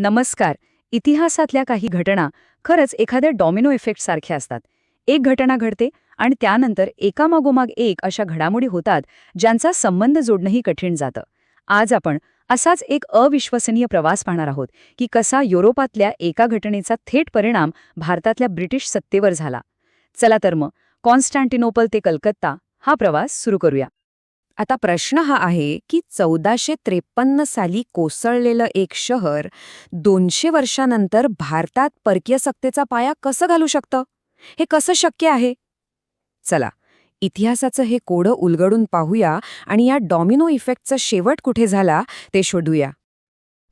नमस्कार. इतिहासातल्या काही घटना खरंच एखाद्या डॉमिनो इफेक्ट सारख्या असतात. एक घटना घडते आणि त्यानंतर एकामागोमाग एक अशा घडामोडी होतात ज्यांचा संबंध जोडणंही कठीण जातं. आज आपण असाच एक अविश्वसनीय प्रवास पाहणार आहोत की कसा युरोपातल्या एका घटनेचा थेट परिणाम भारतातल्या ब्रिटिश सत्तेवर झाला. चला तर मग कॉन्स्टँटिनोपल ते कलकत्ता हा प्रवास सुरू करूया. आता प्रश्न हा आहे की चौदाशे त्रेपन्न साली कोसळलेलं एक शहर दोनशे वर्षानंतर भारतात परकीय सत्तेचा पाया कसं घालू शकतं? हे कसं शक्य आहे? चला इतिहासाचं हे कोडं उलगडून पाहूया आणि या डॉमिनो इफेक्टचा शेवट कुठे झाला ते शोधूया.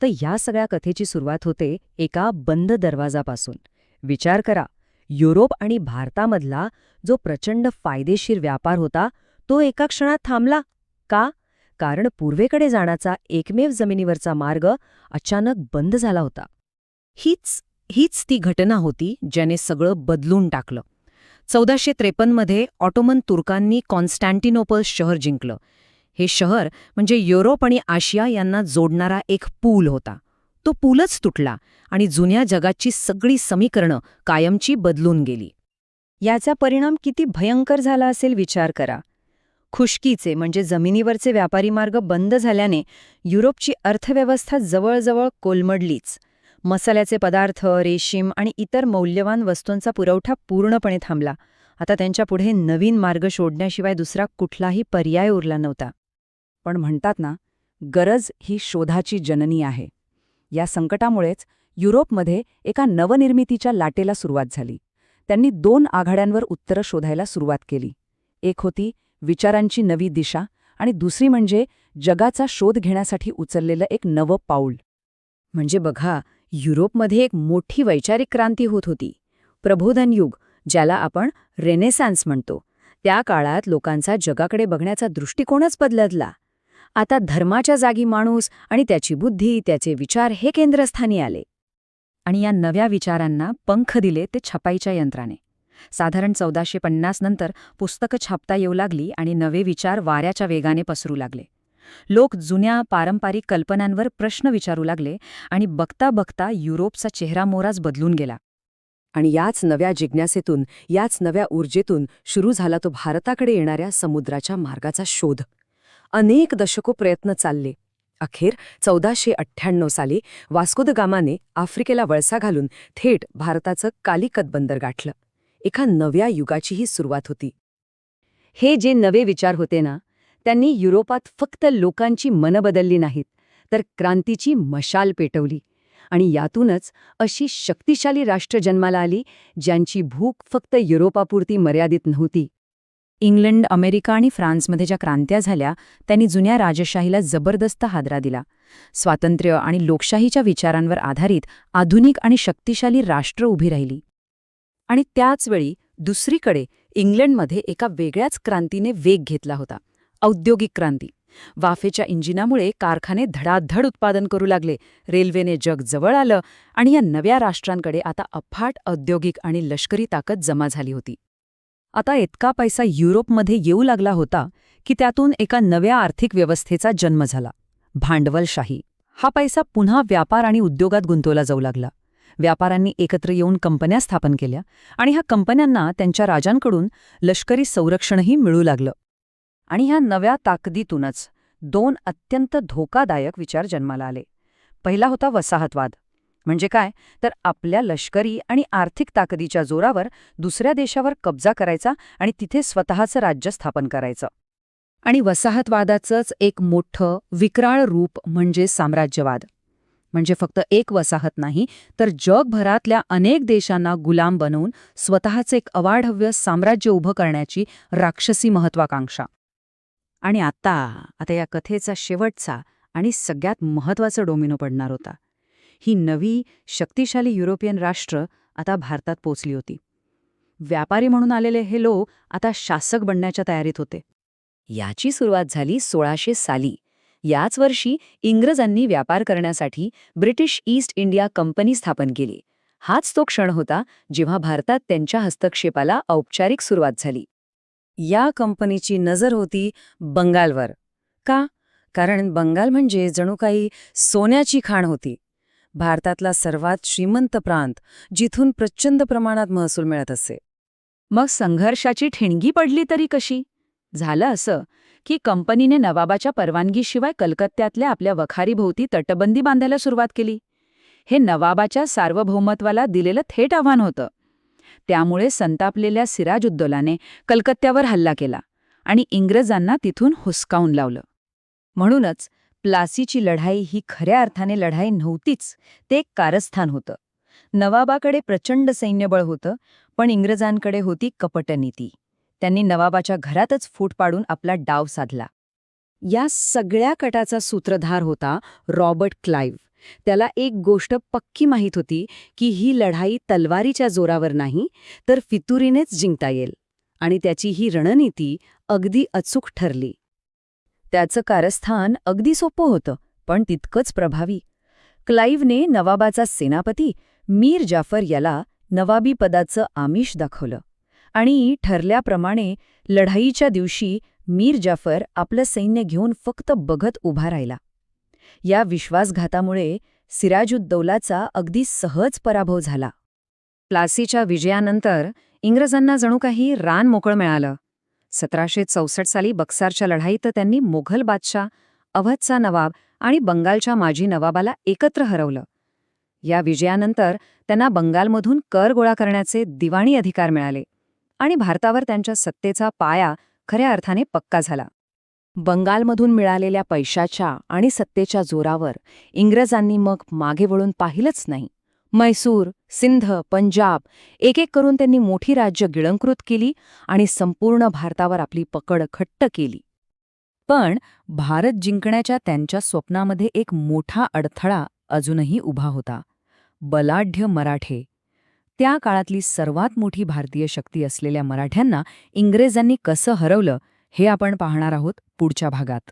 तर या सगळ्या कथेची सुरुवात होते एका बंद दरवाजापासून. विचार करा युरोप आणि भारतामधला जो प्रचंड फायदेशीर व्यापार होता तो एका क्षणात थांबला? का? कारण पूर्वेकडे जाण्याचा एकमेव जमिनीवरचा मार्ग अचानक बंद झाला होता. हीच हीच ती घटना होती ज्याने सगळं बदलून टाकलं. चौदाशे त्रेपन्नमध्ये ऑटोमन तुर्कांनी कॉन्स्टँटिनोपल शहर जिंकलं. हे शहर म्हणजे युरोप आणि आशिया यांना जोडणारा एक पूल होता. तो पूलच तुटला आणि जुन्या जगाची सगळी समीकरणं कायमची बदलून गेली. याचा परिणाम किती भयंकर झाला असेल विचार करा. खुशकीचे म्हणजे जमिनीवरचे व्यापारी मार्ग बंद झाल्याने युरोपची अर्थव्यवस्था जवळजवळ कोलमडलीच. मसाल्याचे पदार्थ रेशीम आणि इतर मौल्यवान वस्तूंचा पुरवठा पूर्णपणे थांबला. आता त्यांच्यापुढे नवीन मार्ग शोधण्याशिवाय दुसरा कुठलाही पर्याय उरला नव्हता. पण म्हणतात ना गरज ही शोधाची जननी आहे. या संकटामुळेच युरोपमध्ये एका नवनिर्मितीच्या लाटेला सुरुवात झाली. त्यांनी दोन आघाड्यांवर उत्तरं शोधायला सुरुवात केली. एक होती विचारांची नवी दिशा आणि दुसरी म्हणजे जगाचा शोध घेण्यासाठी उचललेलं एक नवं पाऊल. म्हणजे बघा युरोपमध्ये एक मोठी वैचारिक क्रांती होत होती. प्रबोधन युग ज्याला आपण रेनेसॅन्स म्हणतो. त्या काळात लोकांचा जगाकडे बघण्याचा दृष्टिकोनच बदलला आता धर्माच्या जागी माणूस आणि त्याची बुद्धी त्याचे विचार हे केंद्रस्थानी आले. आणि या नव्या विचारांना पंख दिले ते छपाईच्या यंत्राने. साधारण चौदाशे पन्नास नंतर पुस्तकं छापता येऊ लागली आणि नवे विचार वाऱ्याच्या वेगाने पसरू लागले. लोक जुन्या पारंपरिक कल्पनांवर प्रश्न विचारू लागले आणि बघता बघता युरोपचा चेहरामोराच बदलून गेला. आणि याच नव्या जिज्ञासेतून याच नव्या ऊर्जेतून सुरू झाला तो भारताकडे येणाऱ्या समुद्राच्या मार्गाचा शोध. अनेक दशको प्रयत्न चालले. अखेर चौदाशे अठ्ठ्याण्णव साली वास्कोद गामाने आफ्रिकेला वळसा घालून थेट भारताचं कालिकत बंदर गाठलं. एका नव्या युगाचीही सुरुवात होती. हे जे नवे विचार होते ना त्यांनी युरोपात फक्त लोकांची मनं बदलली नाहीत तर क्रांतीची मशाल पेटवली. आणि यातूनच अशी शक्तिशाली राष्ट्र जन्माला आली ज्यांची भूक फक्त युरोपापुरती मर्यादित नव्हती. इंग्लंड अमेरिका आणि फ्रान्समध्ये ज्या क्रांत्या झाल्या त्यांनी जुन्या राजशाहीला जबरदस्त हादरा दिला. स्वातंत्र्य आणि लोकशाहीच्या विचारांवर आधारित आधुनिक आणि शक्तिशाली राष्ट्र उभी राहिली. आणि त्याचवेळी दुसरीकडे इंग्लंडमध्ये एका वेगळ्याच क्रांतीने वेग घेतला होता औद्योगिक क्रांती. वाफेच्या इंजिनामुळे कारखाने धडाधड उत्पादन करू लागले रेल्वेने जग जवळ आलं आणि या नव्या राष्ट्रांकडे आता अफाट औद्योगिक आणि लष्करी ताकद जमा झाली होती. आता इतका पैसा युरोपमध्ये येऊ लागला होता की त्यातून एका नव्या आर्थिक व्यवस्थेचा जन्म झाला. भांडवलशाही. हा पैसा पुन्हा व्यापार आणि उद्योगात गुंतवला जाऊ लागला. व्यापाऱ्यांनी एकत्र येऊन कंपन्या स्थापन केल्या आणि ह्या कंपन्यांना त्यांच्या राजांकडून लष्करी संरक्षणही मिळू लागलं. आणि ह्या नव्या ताकदीतूनच दोन अत्यंत धोकादायक विचार जन्माला आले. पहिला होता वसाहतवाद. म्हणजे काय? तर आपल्या लष्करी आणि आर्थिक ताकदीच्या जोरावर दुसऱ्या देशावर कब्जा करायचा आणि तिथे स्वतःचं राज्य स्थापन करायचं. आणि वसाहतवादाचंच एक मोठं विक्राळ रूप म्हणजे साम्राज्यवाद. म्हणजे फक्त एक वसाहत नाही तर जगभरातल्या अनेक देशांना गुलाम बनवून स्वतःचं एक अवाढव्य साम्राज्य उभं करण्याची राक्षसी महत्वाकांक्षा. आणि आता आता या कथेचा शेवटचा आणि सगळ्यात महत्त्वाचा डोमिनो पडणार होता. ही नवी शक्तिशाली युरोपियन राष्ट्र आता भारतात पोचली होती. व्यापारी म्हणून आलेले हे लोक आता शासक बनण्याच्या तयारीत होते. याची सुरुवात झाली सोळाशे साली. याच वर्षी इंग्रजांनी व्यापार करण्यासाठी ब्रिटिश ईस्ट इंडिया कंपनी स्थापन केली. हाच तो क्षण होता जेव्हा भारतात त्यांच्या हस्तक्षेपाला औपचारिक सुरुवात झाली. या कंपनीची नजर होती बंगालवर. का? कारण बंगाल म्हणजे जणू काही सोन्याची खाण होती. भारतातला सर्वात श्रीमंत प्रांत जिथून प्रचंड प्रमाणात महसूल मिळत असे. मग संघर्षाची ठिणगी पडली तरी कशी? झालं असं. की कंपनीने नवाबाच्या परवानगीशिवाय कलकत्त्यातल्या आपल्या वखारीभोवती तटबंदी बांधायला सुरुवात केली. हे नवाबाच्या सार्वभौमत्वाला दिलेलं थेट आव्हान होतं. त्यामुळे संतापलेल्या सिराजुद्दौलाने कलकत्त्यावर हल्ला केला आणि इंग्रजांना तिथून हुसकावून लावलं. म्हणूनच प्लासीची लढाई ही खऱ्या अर्थाने लढाई नव्हतीच ते एक कारस्थान होतं. नवाबाकडे प्रचंड सैन्यबळ होतं पण इंग्रजांकडे होती कपटनीती. त्यांनी नवाबाच्या घरातच फूट पाडून आपला डाव साधला. या सगळ्या कटाचा सूत्रधार होता रॉबर्ट क्लाइव्ह. त्याला एक गोष्ट पक्की माहीत होती की ही लढाई तलवारीच्या जोरावर नाही तर फितुरीनेच जिंकता येईल. आणि त्याची ही रणनीती अगदी अचूक ठरली. त्याचं कारस्थान अगदी सोपं होतं पण तितकंच प्रभावी. क्लाईव्हने नवाबाचा सेनापती मीर जाफर याला नवाबी पदाचं आमिष दाखवलं. आणि ठरल्याप्रमाणे लढाईच्या दिवशी मीर जाफर आपलं सैन्य घेऊन फक्त बघत उभा राहिला. या विश्वासघातामुळे सिराजुद्दौलाचा अगदी सहज पराभव झाला. प्लासीच्या विजयानंतर इंग्रजांना जणू काही रान मोकळं मिळालं. सतराशे चौसष्ट साली बक्सारच्या लढाईत त्यांनी मोघल बादशाह अवधचा नवाब आणि बंगालच्या माजी नवाबाला एकत्र हरवलं. या विजयानंतर त्यांना बंगालमधून कर गोळा करण्याचे दिवाणी अधिकार मिळाले. आणि भारतावर त्यांच्या सत्तेचा पाया खऱ्या अर्थाने पक्का झाला. बंगालमधून मिळालेल्या पैशाच्या आणि सत्तेच्या जोरावर इंग्रजांनी मग मागे वळून पाहिलंच नाही. मैसूर सिंध पंजाब एक एक करून त्यांनी मोठी राज्य गिळंकृत केली आणि संपूर्ण भारतावर आपली पकड खट्ट केली. पण भारत जिंकण्याच्या त्यांच्या स्वप्नामध्ये एक मोठा अडथळा अजूनही उभा होता. बलाढ्य मराठे त्या काळातली सर्वात मोठी भारतीय शक्ती असलेल्या मराठ्यांना इंग्रजांनी कसं हरवलं हे आपण पाहणार आहोत पुढच्या भागात.